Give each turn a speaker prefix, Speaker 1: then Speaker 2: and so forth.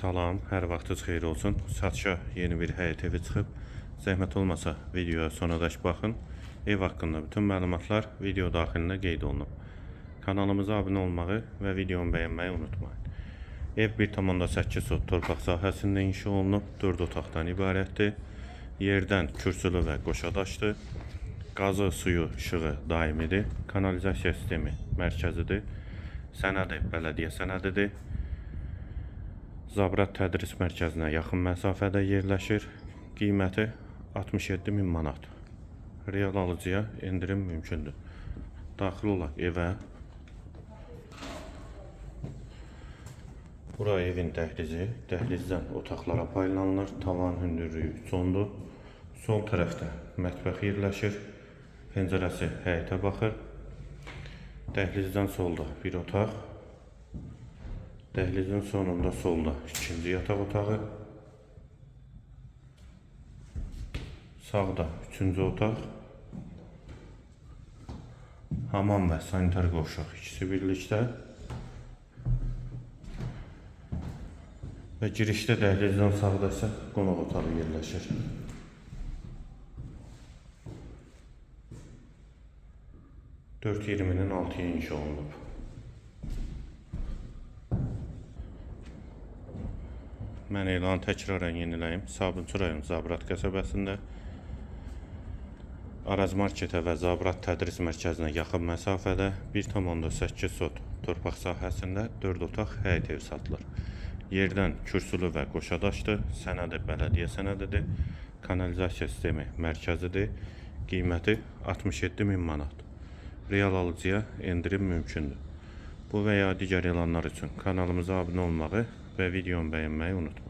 Speaker 1: Salam, hər vaxtınız xeyir olsun. Satışa yeni bir həyət evi çıxıb. Zəhmət olmasa videoya sonadək baxın. Ev haqqında bütün məlumatlar video daxilində qeyd olunub. Kanalımıza abunə olmağı və videonu bəyənməyi unutmayın. Ev 1,8 sot torpaq sahəsində inşa olunub, 4 otaqdan ibarətdir. Yerdən kürsülü və qoşadaşdır. Qazı, suyu, işığı daimidir. Kanalizasiya sistemi mərkəzidir. Sənədi bələdiyyə sənədidir. Zabrat Tədris Mərkəzinə yaxın məsafədə yerləşir. Qiyməti 67 min manat. Real alıcıya endirim mümkündür. Daxil olaq evə. Bura evin dəhlizi. Dəhlizdən otaqlara paylanılır. Tavan hündürlüyü sondur. Sol tərəfdə mətbəx yerləşir. Pəncərəsi həyətə baxır. Dəhlizdən solda bir otaq. Dəhlizin sonunda solda ikinci yataq otağı. Sağda üçüncü otaq. Hamam və sanitar qovşaq ikisi birlikdə. Və girişdə dəhlizdən sağda isə qonaq otağı yerləşir. Dörd iyirminin altıya inşa olunub. Mən elanı təkrarən yeniləyim. Sabunçu rayon Zabrat qəsəbəsində Araz marketə və Zabrat tədris mərkəzinə yaxın məsafədə 1,8 sot torpaq sahəsində 4 otaq həyət evi satılır. Yerdən kürsülü və qoşadaşdır. Sənədi bələdiyyə sənədidir. Kanalizasiya sistemi mərkəzidir. Qiyməti 67 min manat. Real alıcıya endirim mümkündür. Bu və ya digər elanlar üçün kanalımıza abunə olmağı ve videomu beğenmeyi unutma.